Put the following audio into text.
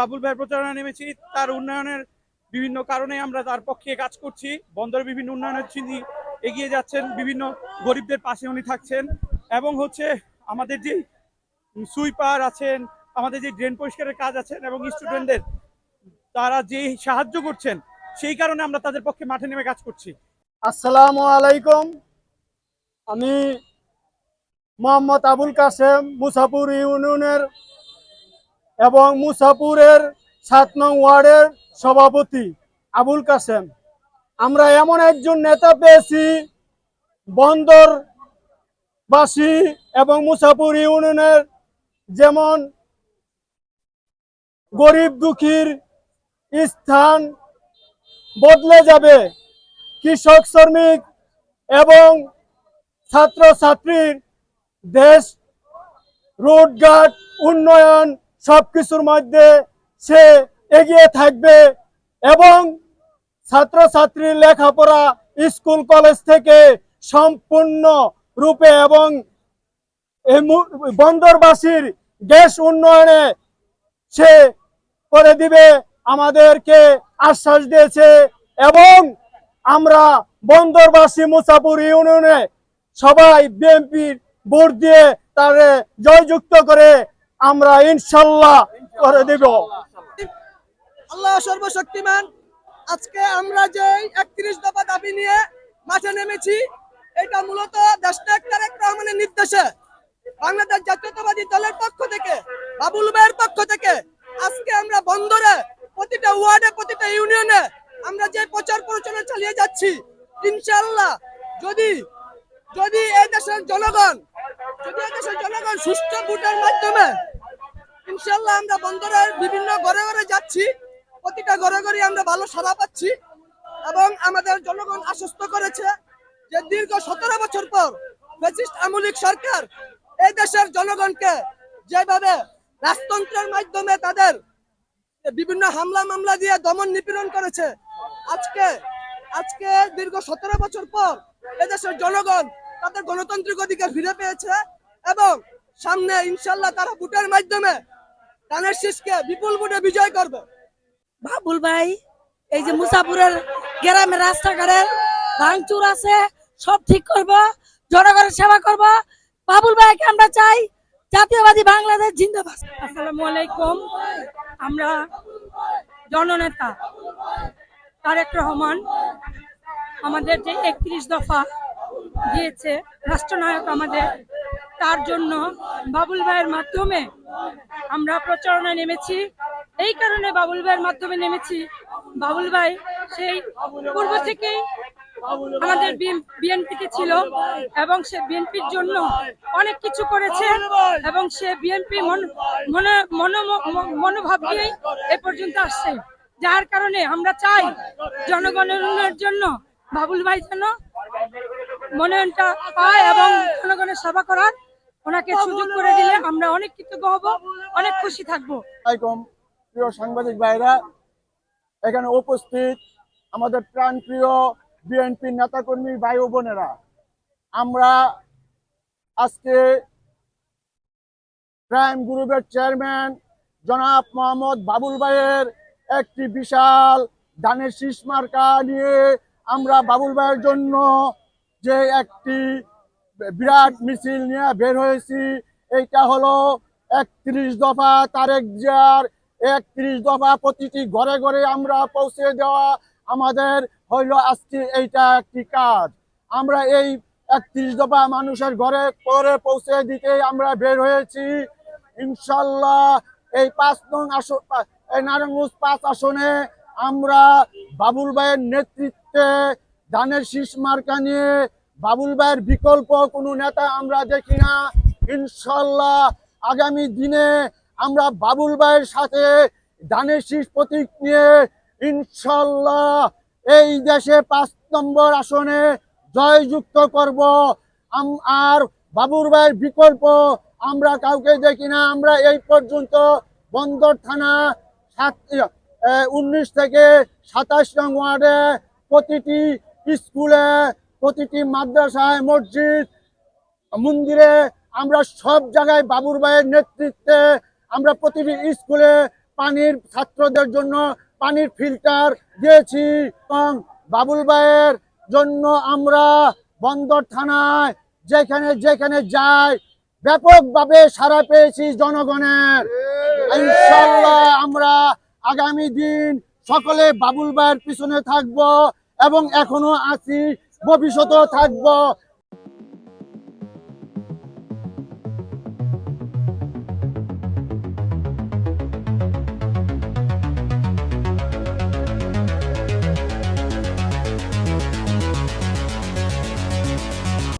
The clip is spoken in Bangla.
বাবুল ভাইয়ের প্রচারণা নেমেছি, তার উন্নয়নের বিভিন্ন কারণে আমরা তার পক্ষে কাজ করছি। বন্দরের বিভিন্ন উন্নয়নের তিনি এগিয়ে যাচ্ছেন, বিভিন্ন গরিবদের পাশে উনি থাকছেন এবং হচ্ছে আমাদের যে সুইপার আছেন, আমাদের যে ড্রেন পরিষ্কারের কাজ আছেন এবং স্টুডেন্টদের, তারা যে সাহায্য করছেন, সেই কারণে আমরা তাদের পক্ষে মাঠে নেমে কাজ করছি। আসসালামু আলাইকুম। আমি মোহাম্মদ আবুল কাসেম মুসাপুর ইউনিয়নের এবং মুসাপুরের সাত নং ওয়ার্ডের সভাপতি আবুল কাসেম আমরা এমন একজন নেতা পেয়েছি বন্দরবাসী এবং মুসাপুর ইউনিয়নের যেমন গরিব দুঃখীর স্থান বদলে যাবে, কৃষক, শ্রমিক এবং ছাত্র ছাত্রীর দেশ, রোডঘাট, উন্নয়ন সবকিছুর মধ্যে সে এগিয়ে থাকবে এবং ছাত্র ছাত্রীর লেখাপড়া স্কুল, কলেজ থেকে সম্পূর্ণ রূপে এবং বন্দরবাসীর দেশ উন্নয়নে সে করে দিবে আমাদেরকে আশ্বাস দিয়েছে এবং আমরা বন্দরবাসী মুসাপুর ইউনিয়নে সবাই বিএনপির ভোট দিয়ে তারে জয়যুক্ত করে আমরা ইনশাল্লাহ করে দেব। আল্লাহ সর্বশক্তিমান, আজকে আমরা যে একত্রিশ দফা দাবি নিয়ে মাঠে নেমেছি, এটা মূলত নির্দেশে বাংলাদেশ জাতীয়তাবাদী দলের পক্ষ থেকে, বাবুল ভাইয়ের পক্ষ থেকে আজকে আমরা বন্দরে, প্রতিটা ওয়ার্ডে, প্রতিটা ইউনিয়নে আমরা যে প্রচার প্রচারণা চালিয়ে যাচ্ছি ইনশাআল্লাহ যদি যদি এই দেশের জনগণ, যদি এই দেশের জনগণ সুস্থ ভোটের মাধ্যমে ইনশাল্লাহ আমরা বন্দরের বিভিন্ন ঘরে ঘরে যাচ্ছি। প্রতিটা ঘরে ঘরে আমরা ভালো সাড়া পাচ্ছি এবং আমাদের জনগণ আশ্বস্ত করেছে যে দীর্ঘ সতেরো বছর পর ফ্যাসিস্ট আমলিক সরকার এই দেশের জনগণকে যেভাবে রাজতন্ত্রের মাধ্যমে তাদের বিভিন্ন হামলা মামলা দিয়ে দমন নিপীড়ন করেছে, আজকে আজকে দীর্ঘ সতেরো বছর পর এদেশের জনগণ তাদের গণতান্ত্রিক অধিকার ফিরে পেয়েছে এবং সামনে ইনশাল্লাহ তারা ভোটের মাধ্যমে ধানের শীষকে বিপুল ভোটে বিজয় করবে। বাবুল ভাই এই যে মুসাপুরের গ্রামের রাস্তাঘাটের ভাঙচুর আছে সব ঠিক করব জনগণের সেবা করব। বাবুল ভাইকে আমরা চাই জাতীয়বাদী বাংলাদেশ জিন্দাবাদ। আসসালামু আলাইকুম। আমরা জননেতা তারেক রহমান আমাদের যে একত্রিশ দফা দিয়েছে রাষ্ট্রনায়ক আমাদের তার জন্য বাবুল ভাইয়ের মাধ্যমে আমরা প্রচারণা নেমেছি। এই কারণে বাবুল ভাইয়ের মাধ্যমে নেমেছি। বাবুল ভাই, সেই পূর্ব থেকেই আমাদের বিএনপিতে ছিল এবং সে বিএনপির জন্য অনেক কিছু করেছে এবং সে বিএনপি মনে, মনো- মনোভাব নিয়েই এ পর্যন্ত আসছে। যার কারণে আমরা চাই জনগণের উন্নয়নের জন্য বাবুল ভাই যেন মনোনয়নটা পায় এবং জনগণের সেবা করার ওনাকে সুযোগ করে দিলে আমরা অনেক কৃতজ্ঞ হব অনেক খুশি থাকব। প্রিয় সাংবাদিক ভাইরা। এখানে উপস্থিত আমাদের প্রাণ প্রাণপ্রিয় বিএনপি নেতাকর্মী ভাই ও বোনেরা। আমরা আজকে প্রাইম গ্রুপের চেয়ারম্যান জনাব মোহাম্মদ বাবুল ভাইয়ের একটি বিশাল দানের শীষ মার্কা নিয়ে আমরা বাবুল ভাইয়ের জন্য যে একটি বিরাট মিছিল নিয়ে বের হয়েছি। এইটা হলো একত্রিশ দফা তারেক জিয়ার একত্রিশ দফা প্রতিটি ঘরে ঘরে আমরা পৌঁছে দেওয়া আমাদের হইল আজকে এইটা একটি কাজ। আমরা এই একত্রিশ দফা মানুষের ঘরে ঘরে পৌঁছে দিতে আমরা বের হয়েছি। ইনশাল্লাহ এই পাঁচ নং আসন এই নারায়ণগঞ্জ পাঁচ আসনে আমরা বাবুল ভাইয়ের নেতৃত্বে ধানের শীষ মার্কা নিয়ে বাবুল ভাইয়ের বিকল্প কোনো নেতা আমরা দেখি না। ইনশাল্লাহ আগামী দিনে আমরা বাবুল ভাইয়ের সাথে ধানের শীষ প্রতীক নিয়ে ইনশাল্লাহ এই দেশে পাঁচ নম্বর আসনে জয়যুক্ত করব। আর বাবুর ভাইয়ের বিকল্প আমরা কাউকে দেখি না। আমরা এই পর্যন্ত বন্দর থানা সাত উনিশ থেকে সাতাশ নং ওয়ার্ডে প্রতিটি স্কুলে প্রতিটি মাদ্রাসায় মসজিদ, মন্দিরে আমরা সব জায়গায় বাবুর ভাইয়ের নেতৃত্বে আমরা প্রতিটি স্কুলে পানির ছাত্রদের জন্য পানির ফিল্টার দিয়েছি এবং বাবুল ভাইয়ের জন্য আমরা বন্দর থানায় যেখানে যেখানে যাই ব্যাপকভাবে সাড়া পেয়েছি জনগণের। ইনশাল্লাহ আমরা আগামী দিন সকলে বাবুল ভাইয়ের পিছনে থাকব এবং এখনও আছি ভবিষ্যতেও থাকব।